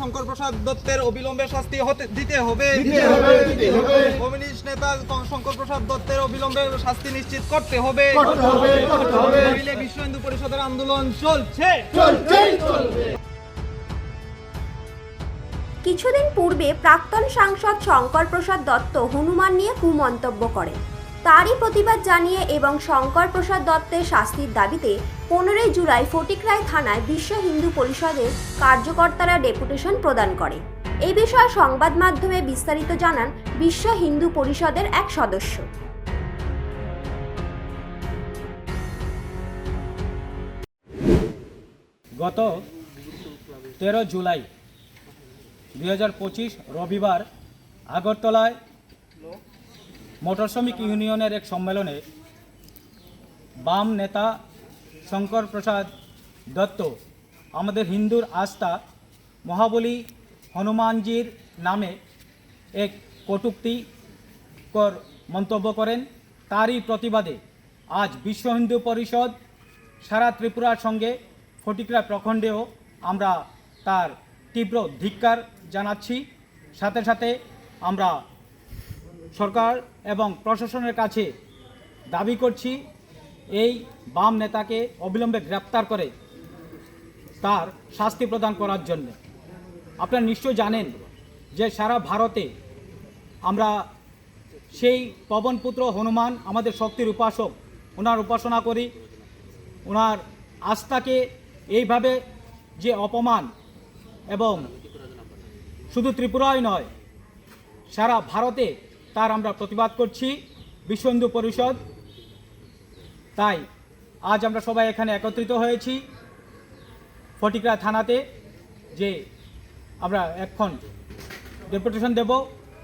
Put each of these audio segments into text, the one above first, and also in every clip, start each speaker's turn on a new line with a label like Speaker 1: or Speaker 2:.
Speaker 1: শঙ্কর প্রসাদ দত্তের অবিলম্বে শাস্তি হতে দিতে হবে।
Speaker 2: দিতে হবে দিতে হবে।
Speaker 1: কমিউনিস্ট নেতা শঙ্কর প্রসাদ দত্তের অবিলম্বে শাস্তি নিশ্চিত করতে হবে।
Speaker 2: করতে হবে করতে হবে।
Speaker 1: নইলে বিশ্ব হিন্দু পরিষদের আন্দোলন চলছে।
Speaker 3: কিছুদিন পূর্বে প্রাক্তন সাংসদ শঙ্কর প্রসাদ দত্ত হনুমান নিয়ে কুমন্তব্য করেন। তারই প্রতিবাদ জানিয়ে এবং শঙ্কর প্রসাদ দত্তের শাস্তির দাবিতে পনেরোই জুলাই ফটিকরায় থানায় বিশ্ব হিন্দু পরিষদের কার্যকর্তারা ডেপুটেশন প্রদান করে। এ বিষয়ে সংবাদ মাধ্যমে বিস্তারিত জানান বিশ্ব হিন্দু পরিষদের এক সদস্য।
Speaker 4: গত তেরো জুলাই দুই রবিবার আগরতলায় মোটর শ্রমিক ইউনিয়নের এক সম্মেলনে বাম নেতা শঙ্কর প্রসাদ দত্ত, আমাদের হিন্দুর আস্থা, মহাবলী হনুমানজির নামে এক কটুক্তিকর মন্তব্য করেন। তারই প্রতিবাদে আজ বিশ্ব হিন্দু পরিষদ সারা ত্রিপুরার সঙ্গে ফটিকরা প্রখণ্ডেও আমরা তার তীব্র ধিক্কার জানাচ্ছি। সাথে সাথে আমরা সরকার এবং প্রশাসনের কাছে দাবি করছি, এই বাম নেতাকে অবিলম্বে গ্রেপ্তার করে তার শাস্তি প্রদান করার জন্য। আপনারা নিশ্চয় জানেন যে সারা ভারতে আমরা সেই পবনপুত্র হনুমান, আমাদের শক্তির উপাসক, ওনার উপাসনা করি। ওনার আস্থাকে এইভাবে যে অপমান এবং শুধু ত্রিপুরায় নয়, সারা ভারতে তার আমরা প্রতিবাদ করছি বিশ্ব হিন্দু পরিষদ। তাই আজ আমরা সবাই এখানে একত্রিত হয়েছি ফটিকরা থানাতে যে আমরা এখন ডেপুটেশন দেব,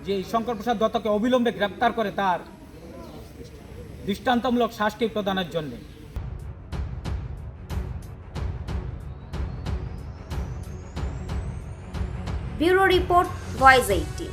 Speaker 4: যে শঙ্কর প্রসাদ দত্তকে অবিলম্বে গ্রেপ্তার করে তার দৃষ্টান্তমূলক শাস্তি প্রদানের জন্যে।
Speaker 3: Bureau report voice eighteen